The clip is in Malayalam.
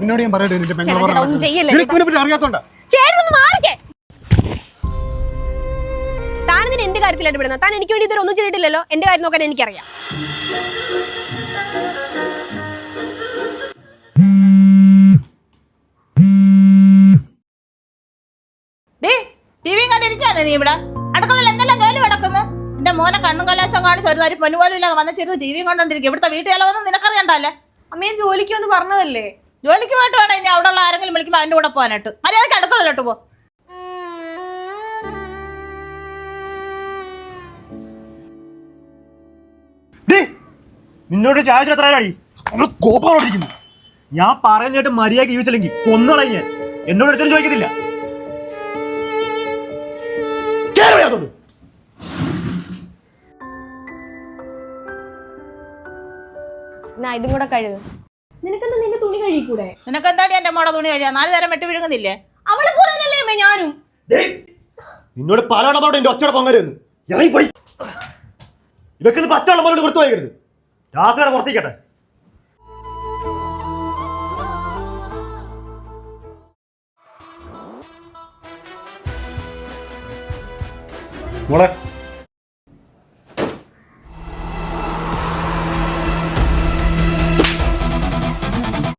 നിന്നോട് ഞാൻ പറയട്ടെ നിന്റെ ചേട്ടാ, ഒന്നും ചെയ്യല്ലേ, നിനക്ക് ഇതിനെ പറ്റി അറിയാത്തോണ്ടാ? മാറിക്കേ. താൻ ഇതിന് എനിക്ക് വേണ്ടി ഇതുവരെ ഒന്നും ചെയ്തിട്ടില്ലല്ലോ. എന്റെ കാര്യം നോക്കാൻ എനിക്കറിയാം. ഡേ ടിവിയും കണ്ടിരിക്കാന്ന് നീ ഇവിടെ? അടുക്കളയിൽ എന്തെല്ലാം ജോലി കിടക്കുന്നു? എന്റെ മോനെ കണ്ണും കലാശം കാണിച്ച് ഒരു തരി പൊന്നു പോലും ഇല്ലാതെ വന്നിച്ചിരുന്ന് ടിവിയും കണ്ടോണ്ടിരിക്കും ഇവിടുത്തെ വീട്ടിൽ നിനക്കറിയണ്ടല്ലേ അമ്മയും ജോലിക്ക് വന്ന് പറഞ്ഞതല്ലേ? ജോലിക്ക് പോയിട്ട് വേണം ഇനി അവിടെ ഉള്ള ആരെങ്കിലും വിളിക്കുമ്പോൾ അതിന്റെ കൂടെ പോകാനായിട്ട്. മര്യാദയ്ക്ക് അടുക്കളയിലോട്ട് പോ. നിന്നോട് ചായ എത്ര അടി നമ്മൾ കോപ്പോടിക്കുന്നു ഞാൻ പറയുന്നതായിട്ട് മര്യാദ ജീവിച്ചില്ലെങ്കിൽ കൊന്നുകളയും ഞാൻ. എന്നോട് അടുത്തൊന്നും ചോദിക്കത്തില്ല. എന്നാ ഇതും കൂടെ കഴുകും നിനക്കെന്താ നിന്റെ തുണി കഴുകിക്കൂടെ നിനക്ക് എന്താടി എന്റെ മോടെ തുണി കഴിയാ നാല് നേരം വെട്ടി വിഴുങ്ങുന്നില്ലേ? അവളെ പോലല്ലേ അമ്മേ ഞാനും? നിന്നോട് അവിടെ എന്റെ ഒച്ചയുടെ പൊങ്ങരുന്ന് ഇറങ്ങിപ്പോയി ഇത് പച്ചവെള്ളം പോലെ കൊടുത്തു വൈകരുത് രാത്രിയുടെ പുറത്തേക്കട്ടെ. മോളെ